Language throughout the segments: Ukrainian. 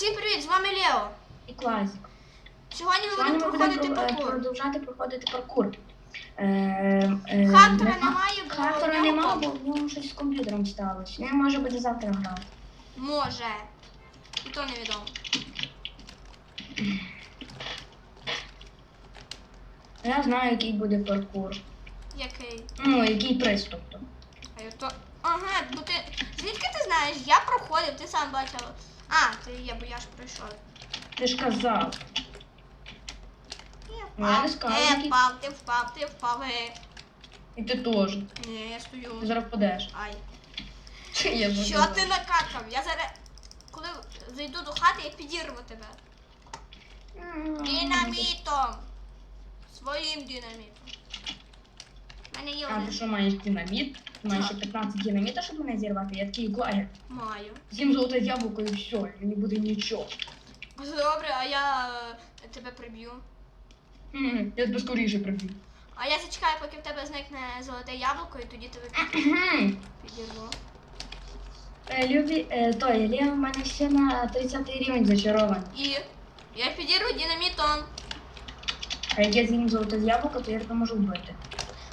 Всім привіт, з вами Лео. і класик. Сьогодні ми Сьогодні будемо ми проходити будемо е, паркур. продовжати проходити паркур. Е, е, Хантера нема- немає, бо Хантера в нього нема, комп. бо в нього щось з комп'ютером сталося. Він може буде завтра грати. Може. І то невідомо. Я знаю, який буде паркур. Який? Ну, який приз, тобто. А я то. Ага, бо ти. Звідки ти знаєш? Я проходив, ти сам бачив. А, ти є, бо я ж пройшов. Ти ж казав. Я Ну, я не скажу, Е, який. впав, ти впав, ти впав. Е. І ти теж. Ні, я стою. Ти зараз впадеш. Ай. Я Що ти накакав? Я зараз. Коли зайду до хати, я підірву тебе. Динамітом. Своїм динамітом. У мене є А ти один. що маєш динаміт? Маєш ще 15 динаміта, щоб мене зірвати. Я такий клагер. Маю. З'їм золоте яблуко і все, і не буде нічого. Добре, а я е, тебе приб'ю. М, Я тебе скоріше приб'ю. А я зачекаю, поки в тебе зникне золоте яблуко, і тоді тебе під- підірву. Е, Любі, е, Лєва в мене ще на 30 рівень зачарований. І я підірву динамітом. А як я з'їм золоте яблуко, то я тебе можу вбити.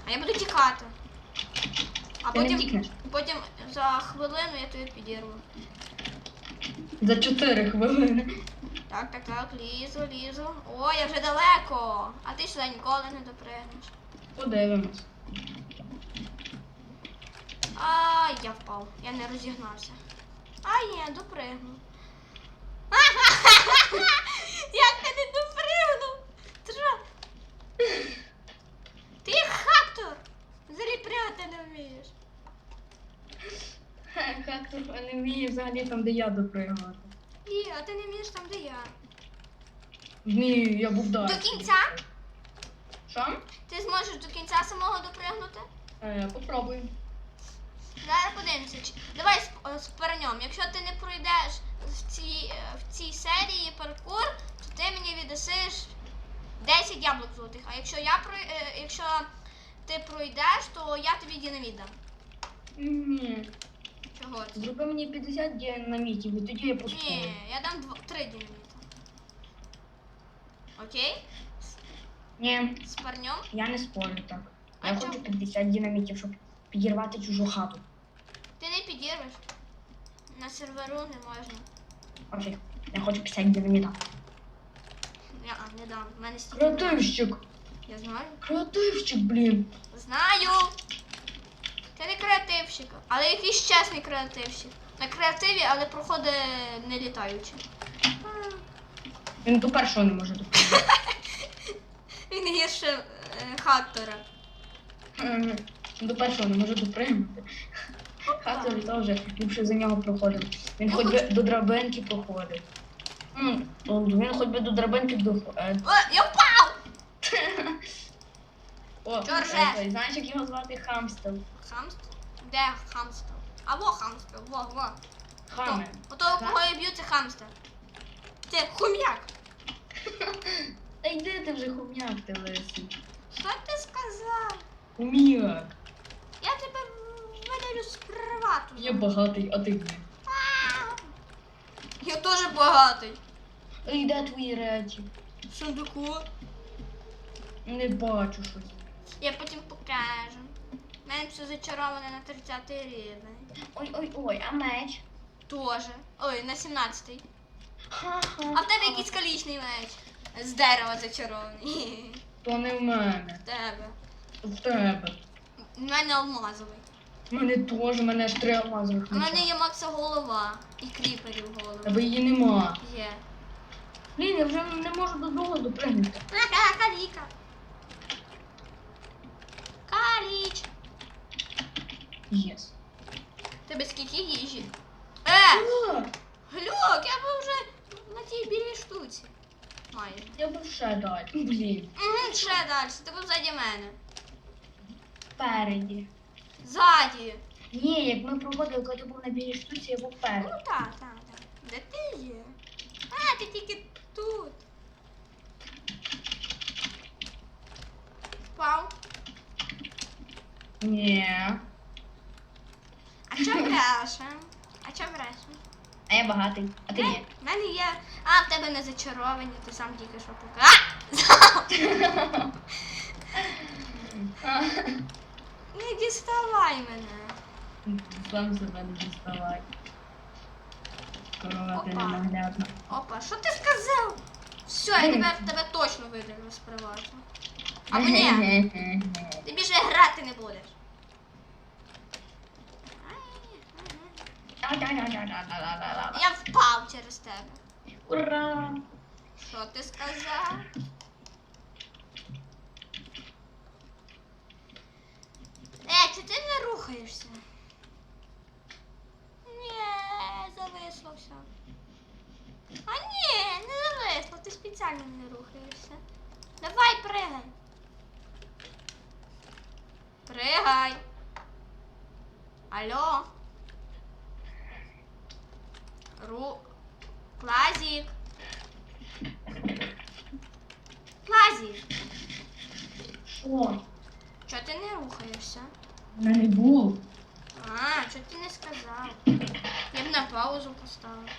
А я буду тікати. А Ти не потім, втікнеш. потім за хвилину я тобі підірву. За 4 хвилини. Так, так, так, лізу, лізу. О, я вже далеко. А ти сюди ніколи не допригнеш. Подивимось. Ай, я впав. Я не розігнався. Ай, ні, допригну. Як ти не допригнув? Ти що? Ти хактор! Взагалі пригати не вмієш. Як не вміє взагалі там, де я допригувати. Ні, а ти не вмієш там, де я. Вмію, я був далі. До кінця? Що? Ти зможеш до кінця самого допригнути? Е, попробуємо. Зараз подивимося. чи- Давай сп- е, спорнем. Якщо ти не пройдеш в цій, е, в цій серії паркур, то ти мені віддасиш 10 яблук золотих. А якщо я прой... е, якщо ти пройдеш, то я тобі динаміт дам. Ні. Чого це? Зроби мені 50 динамітів, і тоді я поспорю. Ні, я дам дво... 3 динаміта. Окей? Ні, Спорнем? я не спорю так. А Я чому? хочу 50 динамітів, щоб підірвати чужу хату. Ти не підірвеш. На серверу не можна. Окей. Я хочу 50 динаміта. Я а, не дам. У мене стільки. Креативщик! Я знаю. Креативщик, блін! Знаю. Ти не креативщик, але якийсь чесний креативщик. На креативі, але проходить не літаючи. Він до першого не може допомогти. Він гірше е, хактора. Мгм. До першого не може допригнути. Хатер теж ліпше за нього проходив. Він Ну, хоч би до драбинки проходив. М, Він хоч би до драбинки доходив. О, я впав! О, Джордже. е, той, знаєш, як його звати Хамстел? Хамст? Де хамстер? А во хамстер, во, во. Хаме. Ото у кого я б'ю, це хамстер. Ти хум'як. Та йди ти вже хумняк ти лисий. Що ти сказав? Хумяк. Я тебе видалю з привату. Я багатий, а ти ні. Я теж багатий. Ей, де твої речі? В сундуку. Не бачу щось. Я потім покажу. У мене все зачароване на 30 рівень. Ой, ой, ой, а меч? Тоже. Ой, на 17-й. А в тебе якийсь калічний меч. З дерева зачарований. То не в мене, В тебе. в тебе. У мене алмазовий. У мене теж, у мене ж три алмазових У мене є Макса голова і кріперів голова. Тебе її нема. Є. Блін, я вже не можу до другого допригнути. Ага, каліка. Єс. Тебе скільки їжі? Е! Глюк, я би вже на тій білій штуці. Майже. Я був ще далі. Блін. Угу, ще далі. Ти був ззаді мене. Спереді. Ззаді. Ні, як ми проводили, коли ти був на білій штуці, я був Ну перед. так, так, так. Де ти є? А, ти тільки тут. Впав. Ні. А чо брешем? А чо брешем? А я багатий, а ти ні. Ми мене є. А, в тебе не зачаровані, ти сам тільки що показав. Не діставай мене. Сам себе не діставай. Корова ти Опа. ненаглядна. Опа, що ти сказав? Все, я тебе, тебе точно видалю з привату. Або ні, ти більше грати не будеш. Я впав через тебе. Ура! Що ти сказав? Е, чи ти не рухаєшся? Ні, зависло все. А ні, не зависло, ти спеціально не рухаєшся. Давай, пригай. Пригай. Алло. Ру. Клазік. Клазік. Що? Чого ти не рухаєшся? Мене не було. А, чого ти не сказав? Я б на паузу поставив.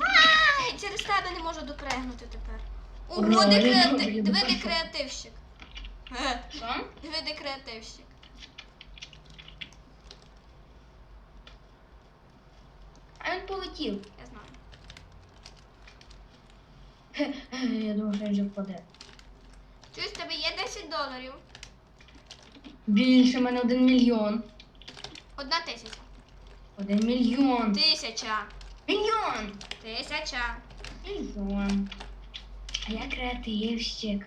Ай, через тебе не можу допригнути тепер. Ого, де я креати... теж, я диви, де креативщик. Ге, Що? Диви, де креативщик. А він полетів. Я знаю. Я думав, що він вже впаде. Чуєш, тебе є 10 доларів. Більше в мене один мільйон. Одна тисяча. Один мільйон. Тисяча. Мільйон. Тисяча. Мільйон. А я креативщик.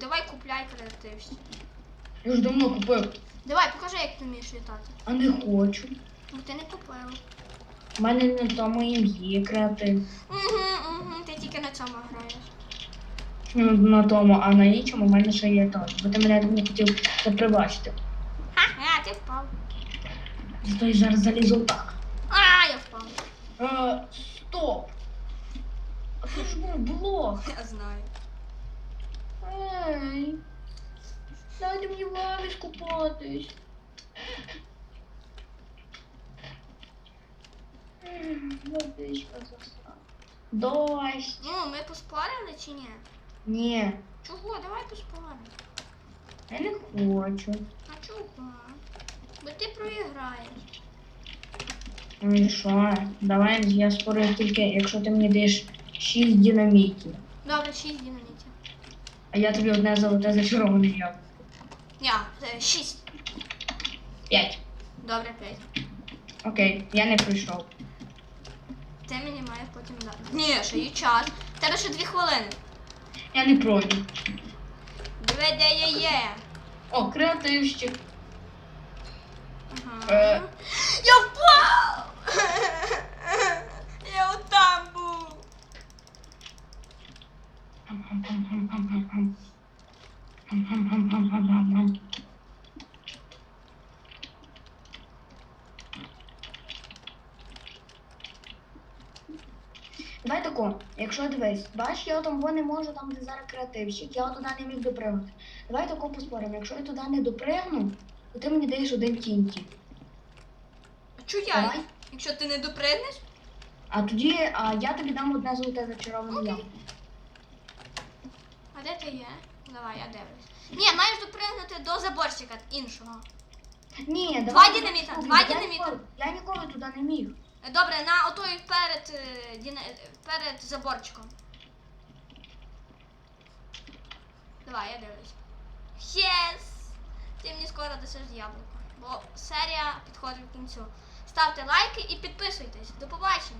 Давай купляй креативщик. Я ж давно купив, Давай, покажи, як ти вмієш літати. а не хочу. Бо ти не купив. У мене на тому ім'ї креатив. Угу, угу, ти тільки на цьому граєш. Ну, На тому, а на іншому в мене ще є то. Бо ти мене не хотів запривачити. Ха, ти впав. Зато я зараз залізу так. А, я впав. Е, стоп! А це ж був блок. Я знаю. Ей. Дайте мені в лаві скупатись. М, Водичка засрала. Дощ. Ну, ми поспорили чи ні? Ні, Чого? Давай поспоримо. я не хочу. А чого? Бо ти проіграєш. Ну і що? Давай я спорю тільки, якщо ти мені даєш 6 динамітів. Добре, 6 динамітів. А я тобі одне золоте зачароване яблуко. Ні, 6. 5. Добре, 5. Окей, я не прийшов. Ти мені маєш потім дати. Ні, ще є час. В Тебе ще 2 хвилини. Я не проти. Диви, де я є. О, креативщик. Ага. Е. Я впав! Я отам був. Хам-хам-хам-хам-хам-хам. Хам-хам-хам-хам-хам-хам. Давай тако, якщо дивись, бач, я там не можу, там де зараз креативщик, я туди не міг допригнути. Давай тако поспоримо, якщо я туди не допригну, то ти мені даєш один чого я? Давай. Якщо ти не допригнеш? А тоді а я тобі дам одне золоте зачароване яблуко. А де ти є? Давай, я дивлюсь. Ні, маєш допригнути до заборщика іншого. Ні, Два динаміта, два динаміта. Я ніколи туди не міг. Добре, на отой перед, е, перед заборчиком. Давай, я дивлюсь. Єс! Ти мені скоро досиш яблуко. Бо серія підходить до кінцю. Ставте лайки і підписуйтесь. До побачення!